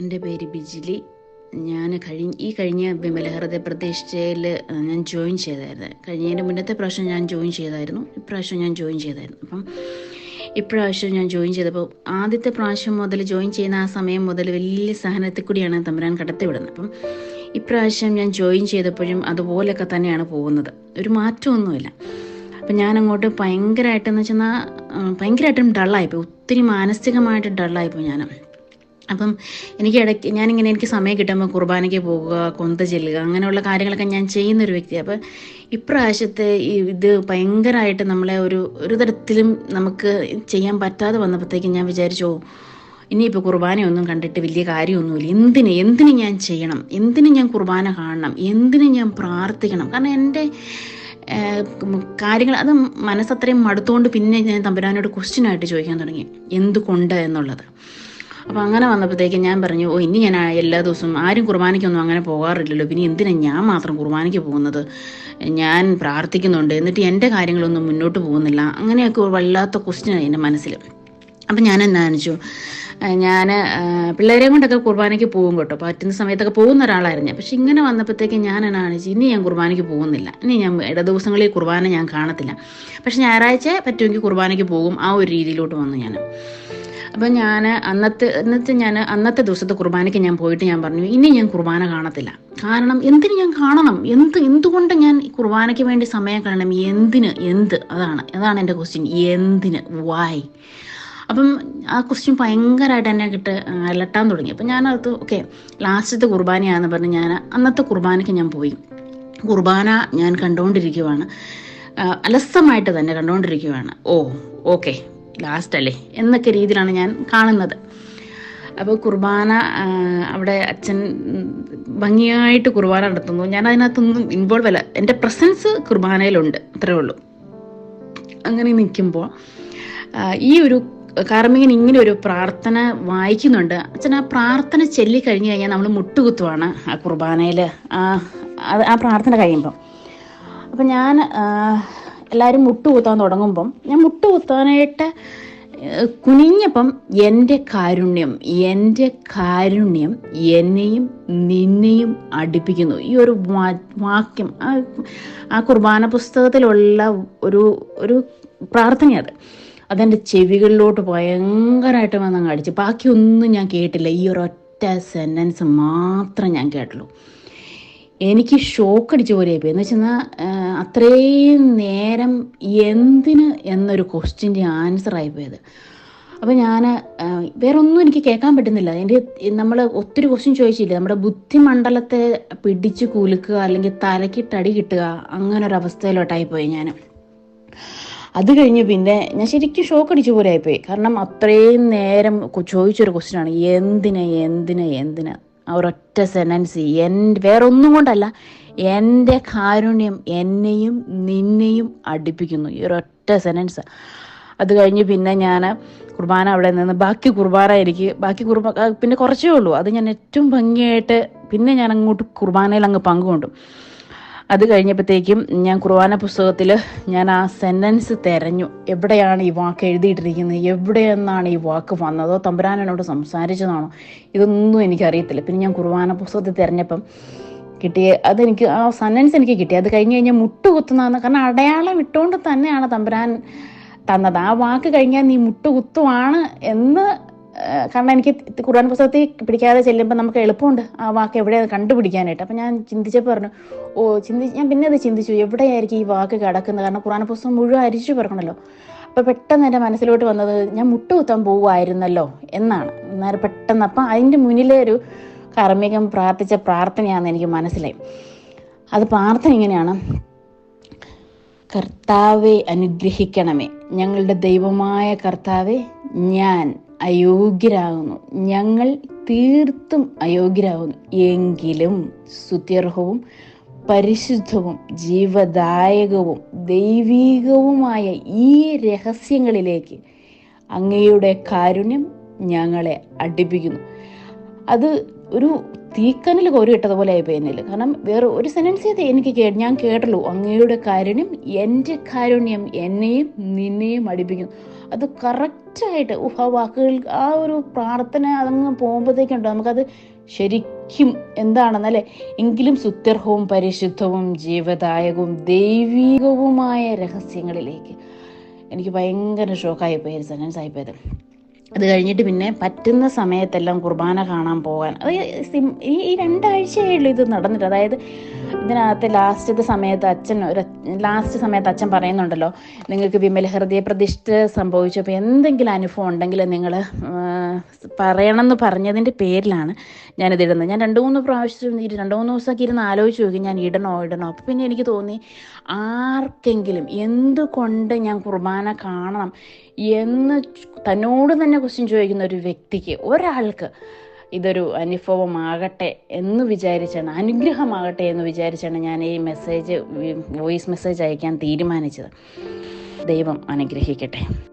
എന്റെ പേര് ബിജിലി. ഞാൻ കഴിഞ്ഞ ഈ കഴിഞ്ഞ വിമലഹൃദയ പ്രതീക്ഷയിൽ ഞാൻ ജോയിൻ ചെയ്തായിരുന്നു. കഴിഞ്ഞതിന്റെ മുന്നത്തെ പ്രാവശ്യം ഞാൻ ജോയിൻ ചെയ്തായിരുന്നു. ഇപ്രാവശ്യം ഞാൻ ജോയിൻ ചെയ്തായിരുന്നു. അപ്പം ഇപ്രാവശ്യം ഞാൻ ജോയിൻ ചെയ്തപ്പോൾ ആദ്യത്തെ പ്രാവശ്യം മുതൽ ജോയിൻ ചെയ്യുന്ന ആ സമയം മുതൽ വലിയ സഹനത്തിൽ കൂടിയാണ് തമ്പുരാൻ കടത്തിവിടുന്നത്. അപ്പം ഇപ്രാവശ്യം ഞാൻ ജോയിൻ ചെയ്തപ്പോഴും അതുപോലെയൊക്കെ തന്നെയാണ് പോകുന്നത്. ഒരു മാറ്റമൊന്നുമില്ല. അപ്പം ഞാൻ അങ്ങോട്ട് ഭയങ്കരമായിട്ടെന്ന് വെച്ചാൽ ഭയങ്കരമായിട്ടും ഡള്ളായിപ്പോയി ഒത്തിരി മാനസികമായിട്ട് ഡള്ളായിപ്പോയി ഞാൻ അപ്പം എനിക്ക് ഇടയ്ക്ക് ഞാനിങ്ങനെ എനിക്ക് സമയം കിട്ടുമ്പോൾ കുർബാനയ്ക്ക് പോകുക കൊന്ത ചെല്ലുക അങ്ങനെയുള്ള കാര്യങ്ങളൊക്കെ ഞാൻ ചെയ്യുന്നൊരു വ്യക്തിയാണ് അപ്പം ഇപ്രാവശ്യത്തെ ഇത് ഭയങ്കരമായിട്ട് നമ്മളെ ഒരു ഒരു തരത്തിലും നമുക്ക് ചെയ്യാൻ പറ്റാതെ വന്നപ്പോഴത്തേക്കും ഞാൻ വിചാരിച്ചു "ഓ, ഇനിയിപ്പോൾ കുർബാനയൊന്നും കണ്ടിട്ട് വലിയ കാര്യമൊന്നുമില്ല. എന്തിന് എന്തിന് ഞാൻ ചെയ്യണം? എന്തിന് ഞാൻ കുർബാന കാണണം? എന്തിന് ഞാൻ പ്രാർത്ഥിക്കണം? കാരണം എന്റെ കാര്യങ്ങൾ അത് മനസ്സത്രയും മടുത്തുകൊണ്ട് പിന്നെ ഞാൻ തമ്പുരാനോട് ക്വസ്റ്റ്യൻ ആയിട്ട് ചോദിക്കാൻ തുടങ്ങി. എന്തുകൊണ്ട് എന്നുള്ളത്. അപ്പോൾ അങ്ങനെ വന്നപ്പോഴത്തേക്ക് ഞാൻ പറഞ്ഞു ഓ ഇനി ഞാൻ എല്ലാ ദിവസവും ആരും കുർബാനയ്ക്കൊന്നും അങ്ങനെ പോകാറില്ലല്ലോ. പിന്നെ എന്തിനാണ് ഞാൻ മാത്രം കുർബാനയ്ക്ക് പോകുന്നത്? ഞാൻ പ്രാർത്ഥിക്കുന്നുണ്ട്. എന്നിട്ട് എന്റെ കാര്യങ്ങളൊന്നും മുന്നോട്ട് പോകുന്നില്ല. അങ്ങനെയൊക്കെ വല്ലാത്ത ക്വസ്റ്റ്യനാണ് എന്റെ മനസ്സിൽ. അപ്പം ഞാൻ എന്നാ ഞാൻ പിള്ളേരെയും കൊണ്ടൊക്കെ കുർബാനയ്ക്ക് പോകും കേട്ടോ. പറ്റുന്ന സമയത്തൊക്കെ പോകുന്ന ഒരാളായിരുന്നു പക്ഷെ ഇങ്ങനെ വന്നപ്പോഴത്തേക്ക് ഞാൻ എന്നാ വെച്ചാൽ ഇനി ഞാൻ കുർബാനയ്ക്ക് പോകുന്നില്ല. ഇനി ഞാൻ ഇട ദിവസങ്ങളിൽ കുർബാന ഞാൻ കാണത്തില്ല. പക്ഷെ ഞായറാഴ്ച പറ്റുമെങ്കിൽ കുർബാനയ്ക്ക് പോകും ആ ഒരു രീതിയിലോട്ട് വന്നു ഞാൻ. അപ്പം ഞാൻ അന്നത്തെ അന്നത്തെ ഞാൻ അന്നത്തെ ദിവസത്തെ കുർബാനയ്ക്ക് ഞാൻ പോയിട്ട് ഞാൻ പറഞ്ഞു ഇനി ഞാൻ കുർബാന കാണത്തില്ല. കാരണം എന്തിന് ഞാൻ കാണണം? എന്ത് എന്തുകൊണ്ട് ഞാൻ കുർബാനയ്ക്ക് വേണ്ടി സമയം കാണണം എന്തിന്? എന്ത്? അതാണ് അതാണ് എന്റെ ക്വസ്റ്റ്യൻ എന്തിന്? വായ് അപ്പം ആ ക്വസ്റ്റ്യൻ ഭയങ്കരമായിട്ട് എന്നെ കിട്ട് അലട്ടാൻ തുടങ്ങി. അപ്പം ഞാനത് ഓക്കെ ലാസ്റ്റത്തെ കുർബാനയാണെന്ന് പറഞ്ഞ് ഞാൻ അന്നത്തെ കുർബാനയ്ക്ക് ഞാൻ പോയി. കുർബാന ഞാൻ കണ്ടുകൊണ്ടിരിക്കുവാണ് അലസമായിട്ട് തന്നെ കണ്ടുകൊണ്ടിരിക്കുവാണ് ഓ ഓക്കെ ലാസ്റ്റ് അല്ലേ? എന്നൊക്കെ രീതിയിലാണ് ഞാൻ കാണുന്നത്. അപ്പോൾ കുർബാന അവിടെ അച്ഛൻ ഭംഗിയായിട്ട് കുർബാന നടത്തുന്നു. ഞാൻ അതിനകത്തൊന്നും ഇൻവോൾവ് അല്ല. എന്റെ പ്രസൻസ് കുർബാനയിലുണ്ട്. അത്രേ ഉള്ളൂ. അങ്ങനെ നിൽക്കുമ്പോൾ ഈ ഒരു കാർമികൻ ഇങ്ങനെ ഒരു പ്രാർത്ഥന വായിക്കുന്നുണ്ട്. അച്ഛൻ ആ പ്രാർത്ഥന ചൊല്ലി കഴിഞ്ഞു കഴിഞ്ഞാൽ നമ്മൾ മുട്ടുകുത്തുവാണ് ആ കുർബാനയിൽ ആ പ്രാർത്ഥന കഴിയുമ്പം. അപ്പം ഞാൻ എല്ലാവരും മുട്ടുകുത്താൻ തുടങ്ങുമ്പം ഞാൻ മുട്ടുകുത്താനായിട്ട് കുനിഞ്ഞപ്പം എന്റെ കാരുണ്യം എന്റെ കാരുണ്യം എന്നെയും നിന്നെയും അടുപ്പിക്കുന്നു. ഈ ഒരു വാക്യം ആ കുർബാന പുസ്തകത്തിലുള്ള ഒരു ഒരു പ്രാർത്ഥനയത് അതെന്റെ ചെവികളിലോട്ട് ഭയങ്കരമായിട്ട് വന്നങ്ങ് അടിച്ചു. ബാക്കിയൊന്നും ഞാൻ കേട്ടില്ല. ഈ ഒരു ഒറ്റ സെന്റൻസ് മാത്രം ഞാൻ കേട്ടുള്ളൂ. എനിക്ക് ഷോക്ക് അടിച്ച പോലെ പോയി. എന്ന് വെച്ചാൽ അത്രയും നേരം എന്തിന് എന്നൊരു ക്വസ്റ്റ്യന്റെ ആൻസർ ആയിപ്പോയത് അപ്പോൾ ഞാൻ വേറെ ഒന്നും എനിക്ക് കേൾക്കാൻ പറ്റുന്നില്ല. എന്റെ നമ്മൾ ഒത്തിരി ക്വസ്റ്റ്യൻ ചോദിച്ചില്ല? നമ്മുടെ ബുദ്ധിമണ്ഡലത്തെ പിടിച്ച് കുലുക്കുക അല്ലെങ്കിൽ തലക്കിട്ടടി കിട്ടുക അങ്ങനെ ഒരു അവസ്ഥയിലോട്ടായി പോയി ഞാൻ അത് കഴിഞ്ഞ് പിന്നെ ഞാൻ ശരിക്കും ഷോക്ക് അടിച്ച പോലെ ആയിപ്പോയി കാരണം അത്രയും നേരം ചോദിച്ചൊരു ക്വസ്റ്റ്യനാണ്. എന്തിന് എന്തിന് എന്തിന്? ഒരൊറ്റ സെനൻസ് എൻ വേറെ ഒന്നും കൊണ്ടല്ല. എന്റെ കാരുണ്യം എന്നെയും നിന്നെയും അടുപ്പിക്കുന്നു. ഈ ഒരൊറ്റ സെനൻസ് അത് കഴിഞ്ഞ് പിന്നെ ഞാൻ കുർബാന അവിടെ നിന്ന് ബാക്കി കുർബാന എനിക്ക് ബാക്കി കുർബാന പിന്നെ കുറച്ചേ ഉള്ളൂ. അത് ഞാൻ ഏറ്റവും ഭംഗിയായിട്ട് പിന്നെ ഞാൻ അങ്ങോട്ട് കുർബാനയിൽ അങ്ങ് പങ്കുകൊണ്ടു. അത് കഴിഞ്ഞപ്പോഴത്തേക്കും ഞാൻ കുർബാന പുസ്തകത്തിൽ ഞാൻ ആ സെന്റൻസ് തിരഞ്ഞു. എവിടെയാണ് ഈ വാക്ക് എഴുതിയിട്ടിരിക്കുന്നത്? എവിടെയെന്നാണ് ഈ വാക്ക് വന്നതോ? തമ്പുരാൻ എന്നോട് സംസാരിച്ചതാണോ? ഇതൊന്നും എനിക്കറിയത്തില്ല. പിന്നെ ഞാൻ കുർബാന പുസ്തകത്തിൽ തിരഞ്ഞപ്പം കിട്ടിയ അതെനിക്ക് ആ സെന്റൻസ് എനിക്ക് കിട്ടി. അത് കഴിഞ്ഞ് കഴിഞ്ഞാൽ മുട്ട് കുത്തുന്നതാണ് കാരണം അടയാളം ഇട്ടുകൊണ്ട് തന്നെയാണ് തമ്പുരാൻ തന്നത്. ആ വാക്ക് കഴിഞ്ഞാൽ നീ മുട്ടുകുത്തുവാണ് എന്ന് കാരണം എനിക്ക് ഖുർആൻ പുസ്തകത്തിൽ പിടിക്കാതെ ചെല്ലുമ്പോൾ നമുക്ക് എളുപ്പമുണ്ട് ആ വാക്ക് എവിടെ കണ്ടുപിടിക്കാനായിട്ട്. അപ്പം ഞാൻ ചിന്തിച്ചപ്പോൾ പറഞ്ഞു ഓ ചിന്തി ഞാൻ പിന്നെ അത് ചിന്തിച്ചു എവിടെയായിരിക്കും ഈ വാക്ക് കിടക്കുന്നത്? കാരണം ഖുർആൻ പുസ്തകം മുഴുവൻ അരിച്ചു പറക്കണല്ലോ. അപ്പോൾ പെട്ടെന്ന് എന്റെ മനസ്സിലോട്ട് വന്നത് ഞാൻ മുട്ടുകുത്താൻ പോവുമായിരുന്നല്ലോ എന്നാണ്. അന്നേരം പെട്ടെന്ന് അപ്പം അതിന്റെ മുന്നിലെ ഒരു കാർമ്മികം പ്രാർത്ഥിച്ച പ്രാർത്ഥനയാണെന്ന് എനിക്ക് മനസ്സിലായി. അത് പ്രാർത്ഥന ഇങ്ങനെയാണ് കർത്താവെ അനുഗ്രഹിക്കണമേ. ഞങ്ങളുടെ ദൈവമായ കർത്താവെ ഞാൻ അയോഗ്യരാകുന്നു. ഞങ്ങൾ തീർത്തും അയോഗ്യരാകുന്നു. എങ്കിലും സുത്യർഹവും പരിശുദ്ധവും ജീവദായകവും ദൈവീകവുമായ ഈ രഹസ്യങ്ങളിലേക്ക് അങ്ങയുടെ കാരുണ്യം ഞങ്ങളെ അടുപ്പിക്കുന്നു. അത് ഒരു തീക്കനൽ കോരിയിട്ടതുപോലെ ആയിപ്പോയി എന്നിൽ കാരണം വേറെ ഒരു ചെയ്ത് എനിക്ക് കേ ഞാൻ കേട്ടുള്ളൂ അങ്ങയുടെ കാരുണ്യം എന്റെ കാരുണ്യം എന്നെയും നിന്നെയും അടുപ്പിക്കുന്നു. അത് കറക്റ്റായിട്ട് ആ വാക്കുകൾ ആ ഒരു പ്രാർത്ഥന അതങ്ങ് പോകുമ്പോഴത്തേക്കുണ്ടോ? നമുക്കത് ശരിക്കും എന്താണെന്നല്ലേ? എങ്കിലും സുത്യർഹവും പരിശുദ്ധവും ജീവദായകവും ദൈവികവുമായ രഹസ്യങ്ങളിലേക്ക്. എനിക്ക് ഭയങ്കര ഷോക്കായി പോയി സെന്റൻസ് ആയിപ്പോയത് അത് കഴിഞ്ഞിട്ട് പിന്നെ പറ്റുന്ന സമയത്തെല്ലാം കുർബാന കാണാൻ പോകാൻ. അത് ഈ രണ്ടാഴ്ചയായുള്ളൂ ഇത് നടന്നിട്ട്. അതായത് ഇതിനകത്ത് ലാസ്റ്റത്തെ സമയത്ത് അച്ഛൻ ഒരു ലാസ്റ്റ് സമയത്ത് അച്ഛൻ പറയുന്നുണ്ടല്ലോ നിങ്ങൾക്ക് വിമല ഹൃദയ പ്രതിഷ്ഠ സംഭവിച്ചപ്പോൾ എന്തെങ്കിലും അനുഭവം ഉണ്ടെങ്കിൽ നിങ്ങൾ പറയണം എന്ന് പറഞ്ഞതിന്റെ പേരിലാണ് ഞാനിത് ഇടുന്നത്. ഞാൻ രണ്ട് മൂന്ന് പ്രാവശ്യം രണ്ട് മൂന്ന് ദിവസമൊക്കെ ഇരുന്ന് ആലോചിച്ച് നോക്കി. ഞാൻ ഇടണോ ഇടണോ. അപ്പം പിന്നെ എനിക്ക് തോന്നി ആർക്കെങ്കിലും എന്തുകൊണ്ട് ഞാൻ കുർബാന കാണണം എന്ന് തന്നോട് തന്നെ ക്വസ്റ്റ്യൻ ചോദിക്കുന്ന ഒരു വ്യക്തിക്ക് ഒരാൾക്ക് ഇതൊരു അനുഭവമാകട്ടെ എന്ന് വിചാരിച്ചാണ് അനുഗ്രഹമാകട്ടെ എന്ന് വിചാരിച്ചാണ് ഞാൻ ഈ മെസ്സേജ് വോയിസ് മെസ്സേജ് അയക്കാൻ തീരുമാനിച്ചത്. ദൈവം അനുഗ്രഹിക്കട്ടെ.